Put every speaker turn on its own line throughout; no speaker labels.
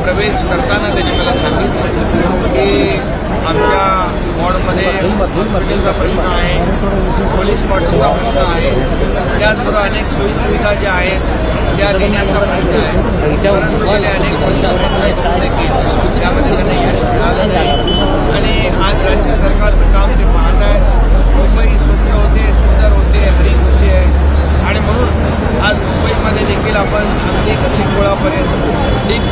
प्रवेश करता मैं संगित कि आम वॉर्ड मधे आमच्या का हॉस्पिटलचा प्रश्न आहे, पोलीस क्वार्टरचा प्रश्न है त्याचबरोबर अनेक सोई सोयीसुविधा ज्या आहेत, त्या देण्याचा प्रश्न है परंतु गेल्या अनेक वर्ष वर्षापर्यंत त्यामध्ये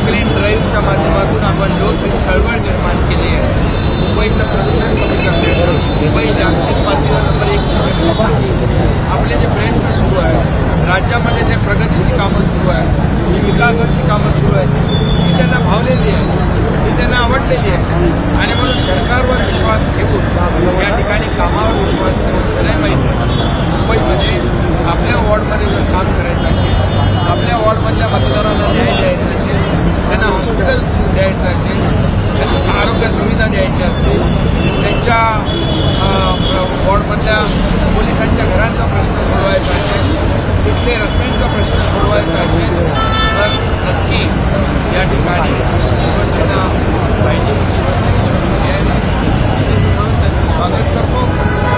क्लीन ड्राईव्हच्या माध्यमातून आपण लोकहित चळवळ निर्माण केली आहे. मुंबईचं प्रदूषण कमी करण्याचं मुंबई जागतिक पातळीवर नंबर एक आपले जे प्रयत्न सुरू आहे राज्यामध्ये जे प्रगतीची कामं सुरू आहे जी विकासाची कामं सुरू आहेत ती त्यांना भावलेली आहे ती त्यांना आवडलेली आहे आणि म्हणून सरकारवर विश्वास ठेवून या ठिकाणी कामावर विश्वास ठेवून त्यांना माहीत आहे मुंबईमध्ये आपल्या वॉर्डमध्ये जर काम करायचं असेल आपल्या वॉर्डमधल्या मतदारांना न्याय द्यायचा असेल त्यांना हॉस्पिटल द्यायचं त्यांना आरोग्य सुविधा द्यायच्या असतील त्यांच्या वॉर्डमधल्या पोलिसांच्या घरांचा प्रश्न सोडवायचा असेल तिथले रस्त्यांचा प्रश्न सोडवायचा असेल तर नक्की या ठिकाणी शिवसेना पाहिजे. शिवसेनेशिवाय नाही म्हणून त्यांचं स्वागत करतो.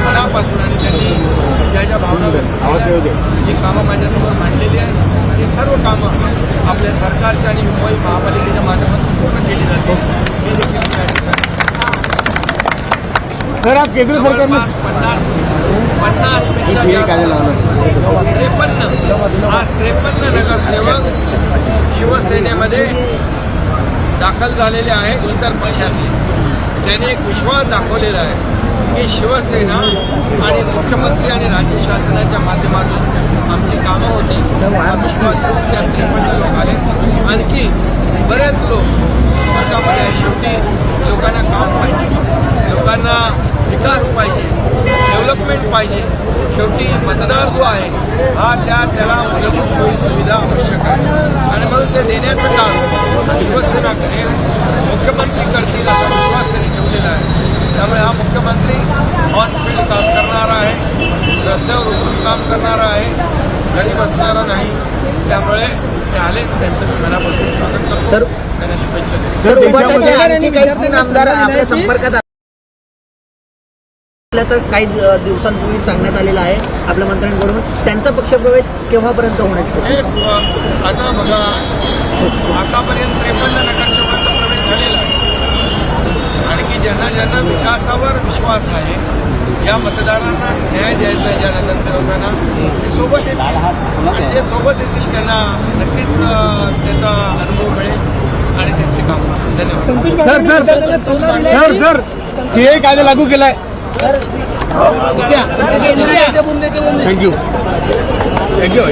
मनापासून आणि त्यांनी ज्या ज्या भावना व्यक्त जी कामं माझ्यासमोर मांडलेली आहेत ही सर्व कामं आपल्या सरकारच्या आणि मुंबई महापालिकेच्या माध्यमातून पूर्ण केली जातील हे देखील मी या ठिकाणी
सर आज केंद्र सरकारने
जवळपास पन्नास पन्नासपेक्षा जास्त त्रेपन्न आज त्रेपन्न नगरसेवक शिवसेनेमध्ये दाखल झालेले आहेत इतर पक्षातले त्यांनी एक विश्वास दाखवलेला आहे की शिवसेना आणि मुख्यमंत्री आणि राज्य शासनाच्या माध्यमातून आमची कामं होती हा विश्वास त्या त्रेपन्न लोकांना विकास पाहिजे डेव्हलपमेंट पाहिजे. शेवटी मतदार जो आहे हा त्या त्याला मूलभूत सोयी सुविधा आवश्यक आहे. आणि म्हणून ते देण्याचं काम शिवसेना करेल मुख्यमंत्री करतील असा विश्वास त्यांनी ठेवलेला आहे. त्यामुळे हा मुख्यमंत्री ऑन फील्ड काम करणारा आहे रस्त्यावर उतरून काम करणारा आहे घरी बसणारा नाही. त्यामुळे ते आले त्यांचं मी मनापासून स्वागत करतो.
सर-
त्यांना शुभेच्छा देतो.
सर
देशामध्ये
उभाटाचे आणखी काही तीन आमदार आपल्या संपर्कात असल्याचं काही दिवसांपूर्वी सांगण्यात आलेलं आहे आपल्या मंत्र्यांकडून त्यांचा पक्षप्रवेश केव्हापर्यंत होण्याची
हे अ, आता बघा आतापर्यंत त्रेपन्न नगरसेवकांचा प्रवेश झालेला आहे आणखी ज्यांना ज्यांना विकासावर विश्वास आहे ज्या मतदारांना न्याय द्यायचा आहे ज्या नगरसेवकांना ते सोबत येतील आणि जे सोबत येतील त्यांना नक्कीच त्याचा अनुभव मिळेल आणि त्यांची कामं धन्यवाद
sir sir sir sir CA कायदा लागू केलाय थँक्यू थँक्यू